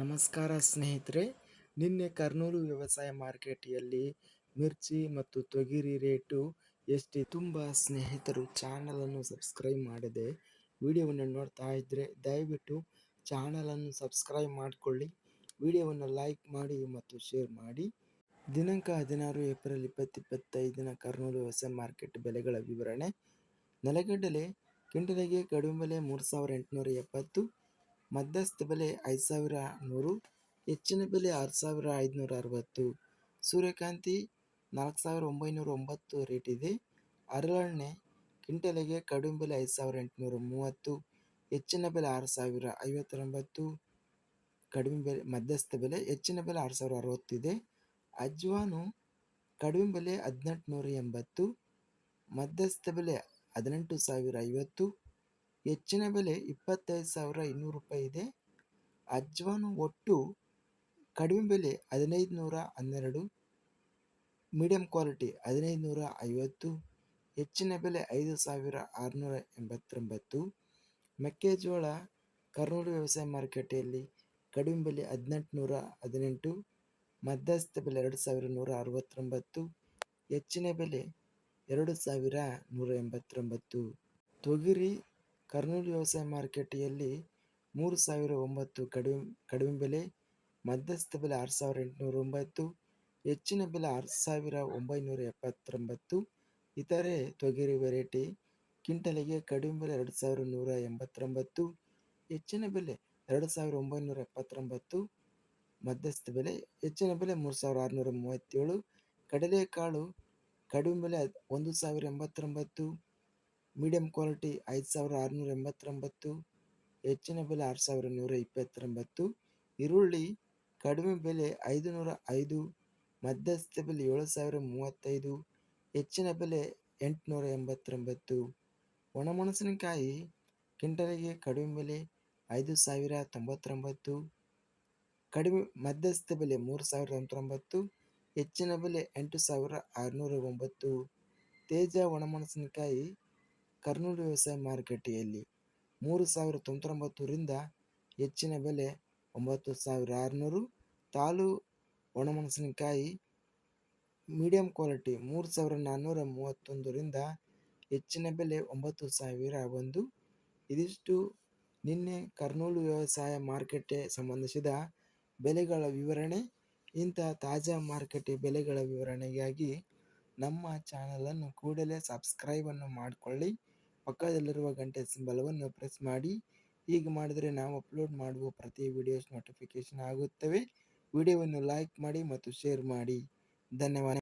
ನಮಸ್ಕಾರ ಸ್ನೇಹಿತರೆ, ನಿನ್ನೆ ಕರ್ನೂಲು ವ್ಯವಸಾಯ ಮಾರ್ಕೆಟಿಯಲ್ಲಿ ಮಿರ್ಚಿ ಮತ್ತು ತೊಗರಿ ರೇಟು ಎಷ್ಟು ತುಂಬ ಸ್ನೇಹಿತರು ಚಾನಲನ್ನು ಸಬ್ಸ್ಕ್ರೈಬ್ ಮಾಡಿದೆ. ವಿಡಿಯೋವನ್ನು ನೋಡ್ತಾ ಇದ್ದರೆ ದಯವಿಟ್ಟು ಚಾನಲನ್ನು ಸಬ್ಸ್ಕ್ರೈಬ್ ಮಾಡಿಕೊಳ್ಳಿ. ವಿಡಿಯೋವನ್ನು ಲೈಕ್ ಮಾಡಿ ಮತ್ತು ಶೇರ್ ಮಾಡಿ. ದಿನಾಂಕ ಹದಿನಾರು ಏಪ್ರಿಲ್ ಇಪ್ಪತ್ತಿಪ್ಪತ್ತೈದಿನ ಕರ್ನೂಲು ವ್ಯವಸಾಯ ಮಾರ್ಕೆಟ್ ಬೆಲೆಗಳ ವಿವರಣೆ. ನೆಲಗಡಲೆ ಕ್ವಿಂಟಲಿಗೆ ಕಡಿಮೆ ಬೆಲೆ ಮೂರು ಸಾವಿರ ಎಂಟುನೂರ ಎಪ್ಪತ್ತು ಮಧ್ಯಸ್ಥ ಬೆಲೆ ಐದು ಸಾವಿರ, ನೂರು, ಹೆಚ್ಚಿನ ಬೆಲೆ ಆರು ಸಾವಿರ ಐದುನೂರ ಅರವತ್ತು. ಸೂರ್ಯಕಾಂತಿ ನಾಲ್ಕು ಸಾವಿರ ಒಂಬೈನೂರ ಒಂಬತ್ತು ರೇಟ್ ಇದೆ. ಹರಳೆಣ್ಣೆ ಕ್ವಿಂಟಲಿಗೆ ಕಡಿಮೆ ಬೆಲೆ ಐದು ಸಾವಿರ ಎಂಟುನೂರ ಮೂವತ್ತು, ಹೆಚ್ಚಿನ ಬೆಲೆ ಆರು ಸಾವಿರ ಐವತ್ತೊಂಬತ್ತು, ಕಡಿಮೆ ಬೆಲೆ ಮಧ್ಯಸ್ಥ ಬೆಲೆ ಹೆಚ್ಚಿನ ಬೆಲೆ ಆರು ಸಾವಿರ ಅರವತ್ತಿದೆ ಅಜ್ವಾನು ಕಡಿಮೆ ಬೆಲೆ ಹದಿನೆಂಟು ನೂರ ಎಂಬತ್ತು, ಮಧ್ಯಸ್ಥ ಬೆಲೆ ಹದಿನೆಂಟು ಸಾವಿರ ಐವತ್ತು ಹೆಚ್ಚಿನ ಬೆಲೆ ಇಪ್ಪತ್ತೈದು ಸಾವಿರ ಇನ್ನೂರು ರೂಪಾಯಿ ಇದೆ. ಅಜ್ವಾನು ಒಟ್ಟು ಕಡಿಮೆ ಬೆಲೆ ಹದಿನೈದು ನೂರ ಹನ್ನೆರಡು, ಮೀಡಿಯಂ ಕ್ವಾಲಿಟಿ ಹದಿನೈದು ನೂರ ಐವತ್ತು, ಹೆಚ್ಚಿನ ಬೆಲೆ ಐದು ಸಾವಿರ ಆರುನೂರ ಎಂಬತ್ತೊಂಬತ್ತು, ಮೆಕ್ಕೆಜೋಳ ಕರ್ನೂಲು ವ್ಯವಸಾಯ ಮಾರುಕಟ್ಟೆಯಲ್ಲಿ ಕಡಿಮೆ ಬೆಲೆ ಹದಿನೆಂಟು ನೂರ ಹದಿನೆಂಟು, ಮಧ್ಯಸ್ಥ ಬೆಲೆ ಎರಡು ಸಾವಿರ ನೂರ ಅರವತ್ತೊಂಬತ್ತು, ಹೆಚ್ಚಿನ ಬೆಲೆ ಎರಡು ಸಾವಿರ ನೂರ ಎಂಬತ್ತೊಂಬತ್ತು. ತೊಗರಿ ಕರ್ನೂಲು ವ್ಯವಸಾಯ ಮಾರುಕಟ್ಟೆಯಲ್ಲಿ ಮೂರು ಸಾವಿರ ಒಂಬತ್ತು ಕಡಿಮೆ ಕಡಿಮೆ ಬೆಲೆ, ಮಧ್ಯಸ್ಥ ಬೆಲೆ ಆರು ಸಾವಿರ ಎಂಟುನೂರ ಒಂಬತ್ತು, ಹೆಚ್ಚಿನ ಬೆಲೆ ಆರು ಸಾವಿರ ಒಂಬೈನೂರ ಎಪ್ಪತ್ತೊಂಬತ್ತು, ಇತರೆ ತೊಗರಿ ವೆರೈಟಿ ಕಿಂಟಲಿಗೆ ಕಡಿಮೆ ಬೆಲೆ ಎರಡು ಸಾವಿರ ನೂರ ಎಂಬತ್ತೊಂಬತ್ತು, ಹೆಚ್ಚಿನ ಬೆಲೆ ಎರಡು ಸಾವಿರ ಒಂಬೈನೂರ ಎಪ್ಪತ್ತೊಂಬತ್ತು, ಮಧ್ಯಸ್ಥ ಬೆಲೆ ಹೆಚ್ಚಿನ ಬೆಲೆ ಮೂರು ಸಾವಿರ ಆರುನೂರ ಮೂವತ್ತೇಳು, ಕಡಲೆಕಾಳು ಕಡಿಮೆ ಬೆಲೆ ಒಂದು ಸಾವಿರ ಎಂಬತ್ತೊಂಬತ್ತು ಮೀಡಿಯಂ ಕ್ವಾಲಿಟಿ ಐದು ಸಾವಿರ ಆರುನೂರ ಎಂಬತ್ತೊಂಬತ್ತು, ಹೆಚ್ಚಿನ ಬೆಲೆ ಆರು ಸಾವಿರ ನೂರ ಇಪ್ಪತ್ತೊಂಬತ್ತು, ಈರುಳ್ಳಿ ಕಡಿಮೆ ಬೆಲೆ ಐದು ನೂರ ಐದು, ಮಧ್ಯಸ್ಥ ಬೆಲೆ ಏಳು ಸಾವಿರ ಮೂವತ್ತೈದು, ಹೆಚ್ಚಿನ ಬೆಲೆ ಎಂಟುನೂರ ಎಂಬತ್ತೊಂಬತ್ತು. ಒಣಮೆಣಸಿನಕಾಯಿ ಕ್ವಿಂಟಲಿಗೆ ಕಡಿಮೆ ಬೆಲೆ ಐದು ಸಾವಿರ ತೊಂಬತ್ತೊಂಬತ್ತು, ಕಡಿಮೆ ಮಧ್ಯಸ್ಥ ಬೆಲೆ ಮೂರು ಸಾವಿರದ ತೊಂಬತ್ತೊಂಬತ್ತು ಹೆಚ್ಚಿನ ಬೆಲೆ ಎಂಟು ಸಾವಿರ ಆರುನೂರ ಒಂಬತ್ತು. ತೇಜ ಒಣಮೆಣಸಿನಕಾಯಿ ಕರ್ನೂಲು ವ್ಯವಸಾಯ ಮಾರುಕಟ್ಟೆಯಲ್ಲಿ ಮೂರು ಸಾವಿರ ತೊಂಬತ್ತೊಂಬತ್ತರಿಂದ ಹೆಚ್ಚಿನ ಬೆಲೆ ಒಂಬತ್ತು ಸಾವಿರ ಆರುನೂರು. ತಾಲು ಒಣಮೆಣಸಿನಕಾಯಿ ಮೀಡಿಯಂ ಕ್ವಾಲಿಟಿ ಮೂರು ಸಾವಿರ ನಾನ್ನೂರ ಮೂವತ್ತೊಂದರಿಂದ ಹೆಚ್ಚಿನ ಬೆಲೆ ಒಂಬತ್ತು ಸಾವಿರ ಒಂದು. ಇದಿಷ್ಟು ನಿನ್ನೆ ಕರ್ನೂಲು ವ್ಯವಸಾಯ ಮಾರುಕಟ್ಟೆ ಸಂಬಂಧಿಸಿದ ಬೆಲೆಗಳ ವಿವರಣೆ. ಇಂತಹ ತಾಜಾ ಮಾರುಕಟ್ಟೆ ಬೆಲೆಗಳ ವಿವರಣೆಗಾಗಿ ನಮ್ಮ ಚಾನಲನ್ನು ಕೂಡಲೇ ಸಬ್ಸ್ಕ್ರೈಬನ್ನು ಮಾಡಿಕೊಳ್ಳಿ. ಪಕ್ಕದಲ್ಲಿರುವ ಗಂಟೆ ಸಿಂಬಲವನ್ನು ಪ್ರೆಸ್ ಮಾಡಿ. ಹೀಗೆ ಮಾಡಿದರೆ ನಾವು ಅಪ್ಲೋಡ್ ಮಾಡುವ ಪ್ರತಿ ವಿಡಿಯೋಸ್ ನೋಟಿಫಿಕೇಶನ್ ಆಗುತ್ತವೆ. ವಿಡಿಯೋವನ್ನು ಲೈಕ್ ಮಾಡಿ ಮತ್ತು ಶೇರ್ ಮಾಡಿ. ಧನ್ಯವಾದ.